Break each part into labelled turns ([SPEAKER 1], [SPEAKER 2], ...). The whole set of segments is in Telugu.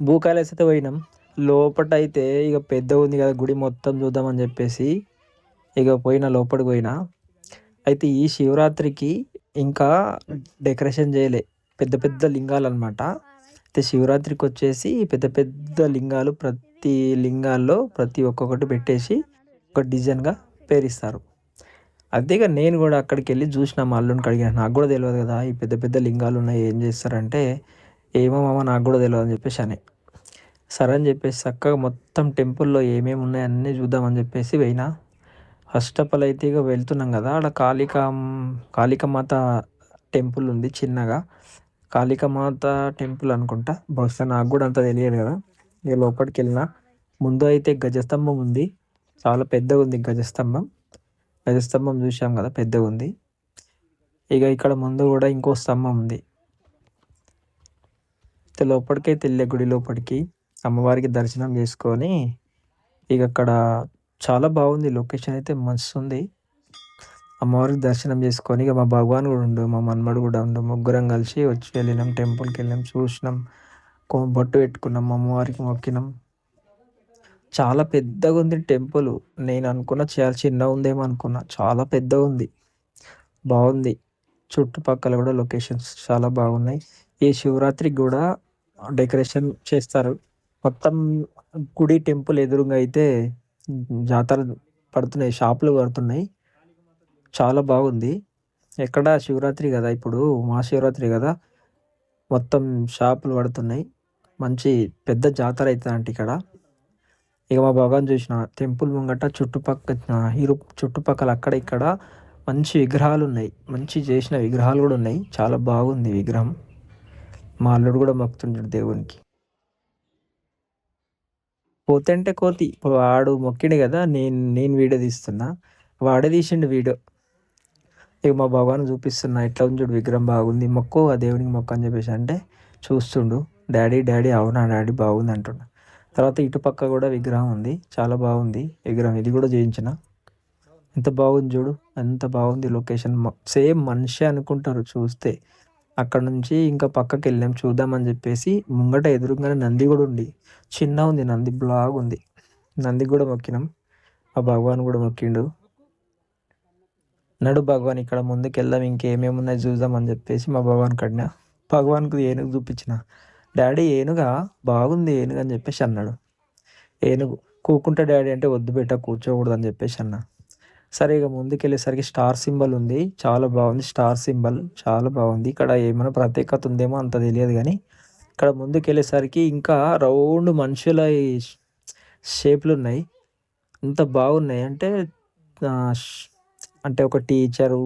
[SPEAKER 1] భూకాలేసి అయితే పోయినాం. లోపట అయితే ఇక పెద్ద ఉంది కదా గుడి మొత్తం చూద్దామని చెప్పేసి ఇక పోయిన లోపలికి పోయినా. అయితే ఈ శివరాత్రికి ఇంకా డెకరేషన్ చేయలే. పెద్ద పెద్ద లింగాలు అనమాట అయితే శివరాత్రికి వచ్చేసి పెద్ద పెద్ద లింగాలు ప్రతి లింగాల్లో ప్రతి ఒక్కొక్కటి పెట్టేసి ఒక డిజైన్గా పేరిస్తారు. అంతేగా నేను కూడా అక్కడికి వెళ్ళి చూసిన మా అల్లుని అడిగిన నాకు కూడా తెలియదు కదా ఈ పెద్ద పెద్ద లింగాలు ఉన్నాయి ఏం చేస్తారంటే ఏమో మామ నాకు కూడా తెలియదు అని చెప్పేసి అని. సరే అని చెప్పేసి చక్కగా మొత్తం టెంపుల్లో ఏమేమి ఉన్నాయి అన్నీ చూద్దామని చెప్పేసి పోయినా. ఫస్ట్ ఆఫ్ ఆల్ అయితే ఇక వెళ్తున్నాం కదా అక్కడ కాళికా కాళికమాత టెంపుల్ ఉంది చిన్నగా. కాళికమాత టెంపుల్ అనుకుంటా. బహుశా నాకు కూడా అంత తెలియదు కదా. ఇక లోపలికి వెళ్ళిన. ముందు అయితే గజస్తంభం ఉంది. చాలా పెద్దగా ఉంది గజస్తంభం. గజస్తంభం చూసాం కదా పెద్దగా ఉంది. ఇక ఇక్కడ ముందు కూడా ఇంకో స్తంభం ఉంది. లోపలికైతే వెళ్ళే గుడి లోపలికి అమ్మవారికి దర్శనం చేసుకొని ఇక అక్కడ చాలా బాగుంది. లొకేషన్ అయితే మస్తు ఉంది అమ్మవారికి దర్శనం చేసుకొని ఇక మా భగవాన్ కూడా ఉండు మా మన్మడు కూడా ఉండు. ముగ్గురం కలిసి వచ్చి వెళ్ళినాం టెంపుల్కి వెళ్ళాం చూసినాం. బొట్టు పెట్టుకున్నాం అమ్మవారికి మొక్కినాం. చాలా పెద్దగా ఉంది టెంపుల్. నేను అనుకున్న చాలా చిన్న ఉందేమో అనుకున్నా. చాలా పెద్దగా ఉంది. బాగుంది. చుట్టుపక్కల కూడా లొకేషన్స్ చాలా బాగున్నాయి. ఈ శివరాత్రికి కూడా డెకరేషన్ చేస్తారు. మొత్తం గుడి టెంపుల్ ఎదురుగా అయితే జాతర పడుతున్నాయి షాపులు పడుతున్నాయి. చాలా బాగుంది. ఎక్కడ? శివరాత్రి కదా ఇప్పుడు మహాశివరాత్రి కదా. మొత్తం షాపులు పడుతున్నాయి. మంచి పెద్ద జాతర అవుతుంది ఇక్కడ. ఇక మా భగవాన్ చూసిన టెంపుల్ ముంగట చుట్టుపక్కల ఇరు చుట్టుపక్కల అక్కడ ఇక్కడ మంచి విగ్రహాలు ఉన్నాయి. మంచి చేసిన విగ్రహాలు కూడా ఉన్నాయి. చాలా బాగుంది విగ్రహం. మా అల్లుడు కూడా మొక్కుతుంటాడు దేవునికి. పోతంటే కోతి వాడు మొక్కిండు కదా నేను నేను వీడియో తీస్తున్నా. వాడే తీసిండు వీడియో. ఇక మా భగవాన్ చూపిస్తున్నా ఎట్లా ఉంది చూడు విగ్రహం బాగుంది మొక్కు ఆ దేవునికి మొక్క అని చెప్పేసి అంటే చూస్తుండు. డాడీ డాడీ అవునా డాడీ బాగుంది అంటున్నా తర్వాత ఇటుపక్క కూడా విగ్రహం ఉంది చాలా బాగుంది విగ్రహం. ఇది కూడా చేయించిన. ఎంత బాగుంది చూడు ఎంత బాగుంది లొకేషన్. సేమ్ మనిషి అనుకుంటారు చూస్తే. అక్కడ నుంచి ఇంకా పక్కకి వెళ్ళాం చూద్దామని చెప్పేసి ముంగట ఎదురుగానే నంది కూడా ఉంది. చిన్న ఉంది నంది బ్లాగ్ ఉంది. నంది కూడా మొక్కినాం. ఆ భగవాన్ కూడా మొక్కిండు. నడు భగవాన్ ఇక్కడ ముందుకు వెళ్దాం ఇంకేమేమి ఉన్నాయి చూద్దామని చెప్పేసి మా భగవాన్ కడినా. భగవాన్కి ఏనుగు చూపించిన. డాడీ ఏనుగా? బాగుంది ఏనుగు అని చెప్పేసి అన్నాడు. ఏనుగు. కూకుంటే డాడీ అంటే వద్దు పెట్ట కూర్చోకూడదు అని చెప్పేసి అన్నా. సరే ఇక ముందుకెళ్ళేసరికి స్టార్ సింబల్ ఉంది. చాలా బాగుంది స్టార్ సింబల్. చాలా బాగుంది. ఇక్కడ ఏమైనా ప్రత్యేకత ఉందేమో అంత తెలియదు కానీ ఇక్కడ ముందుకెళ్ళేసరికి ఇంకా రౌండ్ మనుషుల షేప్లు ఉన్నాయి. అంత బాగున్నాయి. అంటే అంటే ఒక టీచరు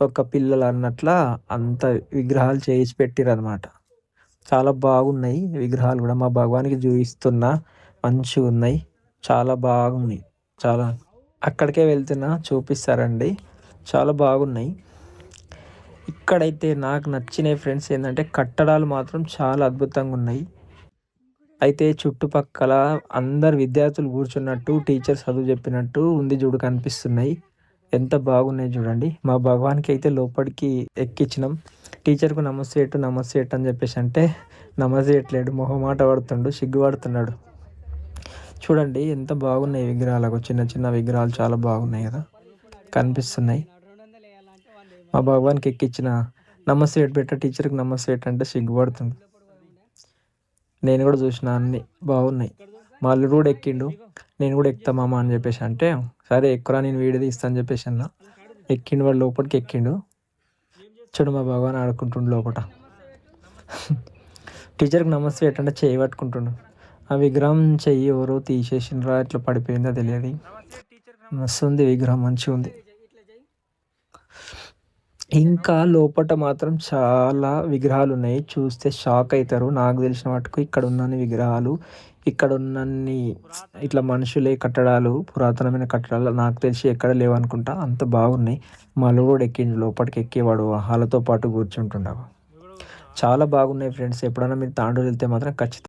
[SPEAKER 1] ఒక పిల్లలు అన్నట్ల అంత విగ్రహాలు చేసి పెట్టిరు అనమాట చాలా బాగున్నాయి విగ్రహాలు కూడా. మా భగవానికి చూపిస్తున్నా మంచిగా ఉన్నాయి చాలా బాగున్నాయి. చాలా అక్కడికే వెళ్తున్నా చూపిస్తారండి. చాలా బాగున్నాయి. ఇక్కడైతే నాకు నచ్చిన ఫ్రెండ్స్ ఏంటంటే కట్టడాలు మాత్రం చాలా అద్భుతంగా ఉన్నాయి. అయితే చుట్టుపక్కల అందరు విద్యార్థులు కూర్చున్నట్టు టీచర్ చదువు చెప్పినట్టు ఉంది చూడు కనిపిస్తున్నాయి. ఎంత బాగున్నాయి చూడండి. మా భగవాన్కి అయితే లోపలికి ఎక్కించినాం. టీచర్కు నమస్తే నమస్తే అని చెప్పేసి అంటే నమస్తే ఎట్లేడు మొహమాట పడుతుండు సిగ్గుపడుతున్నాడు. చూడండి ఎంత బాగున్నాయి విగ్రహాలకు. చిన్న చిన్న విగ్రహాలు చాలా బాగున్నాయి కదా. కనిపిస్తున్నాయి. మా భగవాన్కి ఎక్కించిన నమస్తే పెట్ట టీచర్కి నమస్తే అంటే సిగ్గుపడుతుంది. నేను కూడా చూసిన అన్ని బాగున్నాయి. మా అల్లుడు కూడా ఎక్కిండు. నేను కూడా ఎక్కుతా మామ అని చెప్పేసి అంటే సరే ఎక్కురా నేను వీడియో తీస్తాను చెప్పేసి అన్న. ఎక్కిండు వాడు లోపలికి ఎక్కిండు. చూడు మా భగవాన్ ఆడుకుంటుండు లోపల టీచర్కి నమస్తే ఏంటంటే చేయి ఆ విగ్రహం చెయ్యి ఎవరో తీసేసినరా ఇట్లా పడిపోయిందో తెలియదు. మస్తు ఉంది విగ్రహం మంచిగా ఉంది. ఇంకా లోపల మాత్రం చాలా విగ్రహాలు ఉన్నాయి చూస్తే షాక్ అవుతారు నాకు తెలిసిన మటుకు ఇక్కడ ఉన్నన్ని విగ్రహాలు ఇక్కడ ఉన్నన్ని ఇట్లా మనుషులే కట్టడాలు పురాతనమైన కట్టడాలు నాకు తెలిసి ఎక్కడ లేవనుకుంటా. అంత బాగున్నాయి. మళ్ళీ కూడా ఎక్కిండు లోపలికి ఎక్కేవాడు. వాళ్ళతో పాటు కూర్చుంటుండవు చాలా బాగున్నాయి ఫ్రెండ్స్. ఎప్పుడైనా మీరు తాండూరు వెళ్తే మాత్రం ఖచ్చితంగా